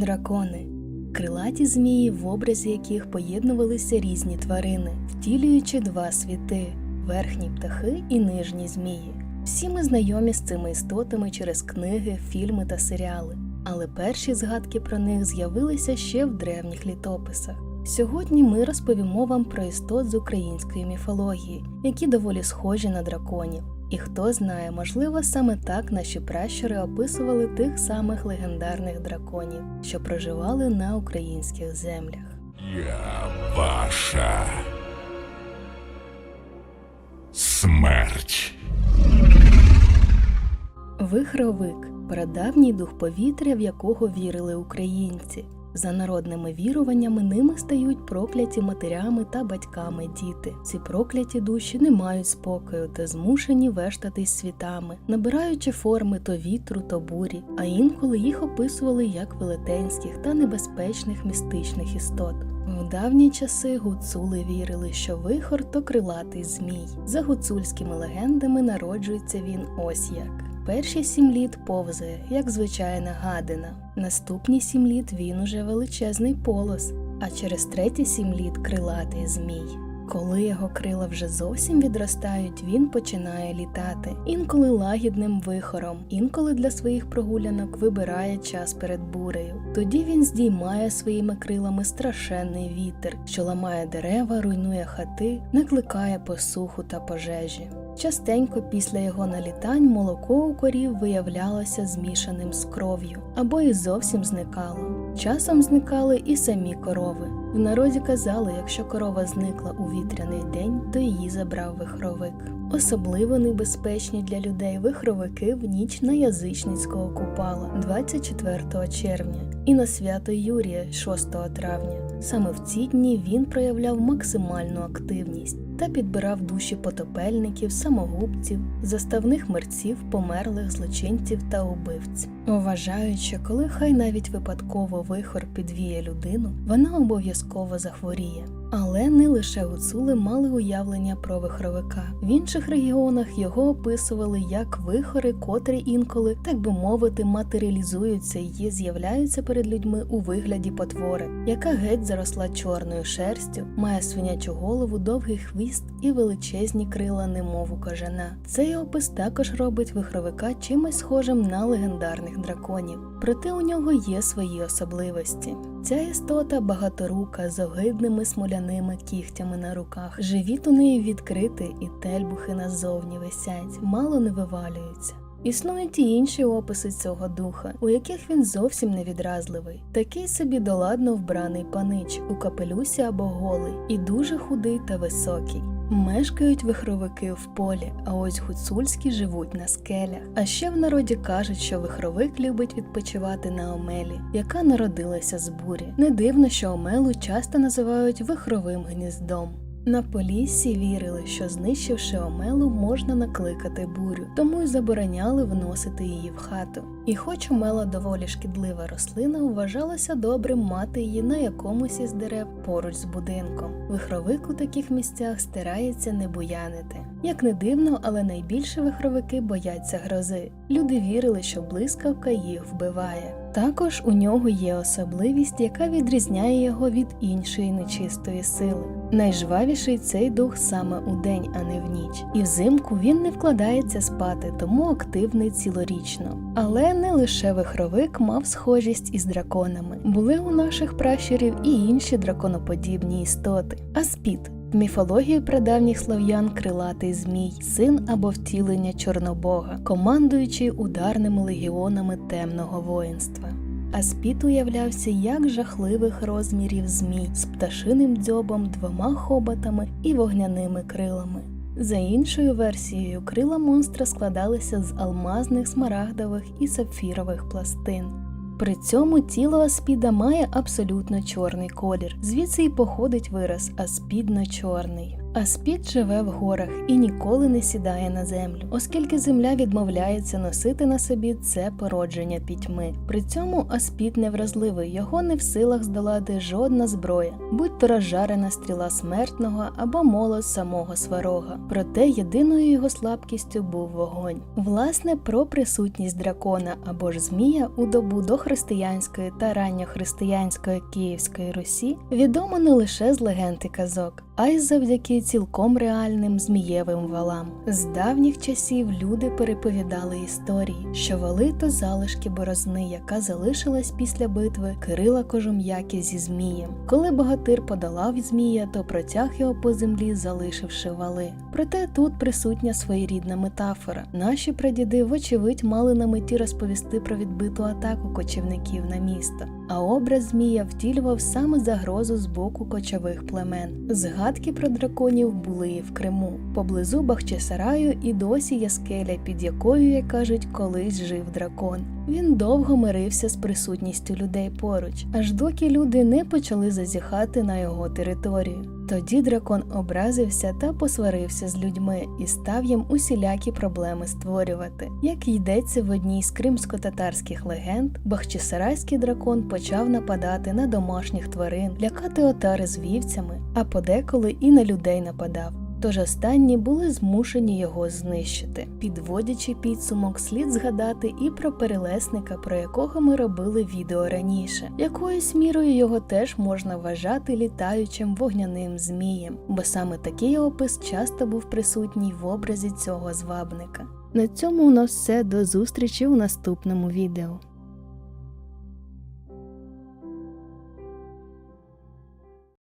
Дракони крилаті змії, в образі яких поєднувалися різні тварини, втілюючи два світи верхні птахи і нижні змії. Всі ми знайомі з цими істотами через книги, фільми та серіали, але перші згадки про них з'явилися ще в древніх літописах. Сьогодні ми розповімо вам про істот з української міфології, які доволі схожі на драконів. І хто знає, можливо, саме так наші пращури описували тих самих легендарних драконів, що проживали на українських землях. Я ваша смерть. Вихровик прадавній дух повітря, в якого вірили українці. За народними віруваннями ними стають прокляті матерями та батьками діти. Ці прокляті душі не мають спокою та змушені вештатись світами, набираючи форми то вітру, то бурі, а інколи їх описували як велетенських та небезпечних містичних істот. В давні часи гуцули вірили, що вихор то крилатий змій. За гуцульськими легендами народжується він ось як. Перші сім літ повзає, як звичайна гадина. Наступні сім літ він уже величезний полос, а через треті сім літ крилатий змій. Коли його крила вже зовсім відростають, він починає літати, інколи лагідним вихором, інколи для своїх прогулянок вибирає час перед бурею. Тоді він здіймає своїми крилами страшенний вітер, що ламає дерева, руйнує хати, накликає посуху та пожежі. Частенько після його налітань молоко у корів виявлялося змішаним з кров'ю або і зовсім зникало. Часом зникали і самі корови. В народі казали, якщо корова зникла у вітряний день, то її забрав вихровик. Особливо небезпечні для людей вихровики в ніч на язичницького купала 24 червня і на свято Юрія 6 травня. Саме в ці дні він проявляв максимальну активність та підбирав душі потопельників, самогубців, заставних мерців, померлих злочинців та убивць. Вважають, що коли хай навіть випадково вихор підвіє людину, вона обов'язково захворіє. Але не лише гуцули мали уявлення про вихровика. В інших регіонах його описували як вихори, котрі інколи, так би мовити, матеріалізуються і з'являються перед людьми у вигляді потвори, яка геть заросла чорною шерстю, має свинячу голову, довгий хвіст і величезні крила, немов у кажана. Цей опис також робить вихровика чимось схожим на легендарних драконів. Проте у нього є свої особливості. Ця істота багаторука з огидними смоляними кігтями на руках. Живіт у неї відкритий і тельбухи назовні висять, мало не вивалюються. Існують і інші описи цього духа, у яких він зовсім не відразливий. Такий собі доладно вбраний панич у капелюсі або голий, і дуже худий та високий. Мешкають вихровики в полі, а ось гуцульські живуть на скелях. А ще в народі кажуть, що вихровик любить відпочивати на Омелі, яка народилася з бурі. Не дивно, що Омелу часто називають вихровим гніздом. На Поліссі вірили, що знищивши Омелу, можна накликати бурю, тому й забороняли вносити її в хату. І хоч Омела доволі шкідлива рослина, вважалося добрим мати її на якомусь із дерев поруч з будинком. Вихровик у таких місцях старається не буянити. Як не дивно, але найбільше вихровики бояться грози. Люди вірили, що блискавка їх вбиває. Також у нього є особливість, яка відрізняє його від іншої нечистої сили. Найжвавіший цей дух саме у день, а не в ніч. І взимку він не вкладається спати, тому активний цілорічно. Але не лише вихровик мав схожість із драконами. Були у наших пращурів і інші драконоподібні істоти. Аспід в міфології прадавніх слов'ян крилатий змій, син або втілення Чорнобога, командуючий ударними легіонами темного воїнства. Аспід уявлявся як жахливих розмірів змій з пташиним дзьобом, двома хоботами і вогняними крилами. За іншою версією, крила монстра складалися з алмазних, смарагдових і сапфірових пластин. При цьому тіло аспіда має абсолютно чорний колір, звідси й походить вираз аспідно-чорний. Аспід живе в горах і ніколи не сідає на землю, оскільки земля відмовляється носити на собі це породження пітьми. При цьому аспід невразливий, його не в силах здолати жодна зброя, будь то розжарена стріла смертного або молот самого сварога. Проте єдиною його слабкістю був вогонь. Власне, про присутність дракона або ж змія у добу дохристиянської та ранньохристиянської Київської Русі відомо не лише з легенд і казок, а й завдяки цілком реальним змієвим валам. З давніх часів люди переповідали історії, що вали то залишки борозни, яка залишилась після битви Кирила Кожум'яки зі змієм. Коли богатир подолав змія, то протяг його по землі, залишивши вали. Проте тут присутня своєрідна метафора. Наші прадіди, вочевидь, мали на меті розповісти про відбиту атаку кочівників на місто. А образ змія втілював саме загрозу з боку кочових племен. Згадки про драконів були в Криму. Поблизу Бахчисараю і досі є скеля, під якою, як кажуть, колись жив дракон. Він довго мирився з присутністю людей поруч, аж доки люди не почали зазіхати на його територію. Тоді дракон образився та посварився з людьми і став їм усілякі проблеми створювати. Як йдеться в одній з кримсько-татарських легенд, бахчисарайський дракон почав нападати на домашніх тварин, лякати отари з вівцями, а подеколи і на людей нападав. Тож останні були змушені його знищити. Підводячи підсумок, слід згадати і про перелесника, про якого ми робили відео раніше. Якоюсь мірою його теж можна вважати літаючим вогняним змієм, бо саме такий опис часто був присутній в образі цього звабника. На цьому у нас все до зустрічі у наступному відео.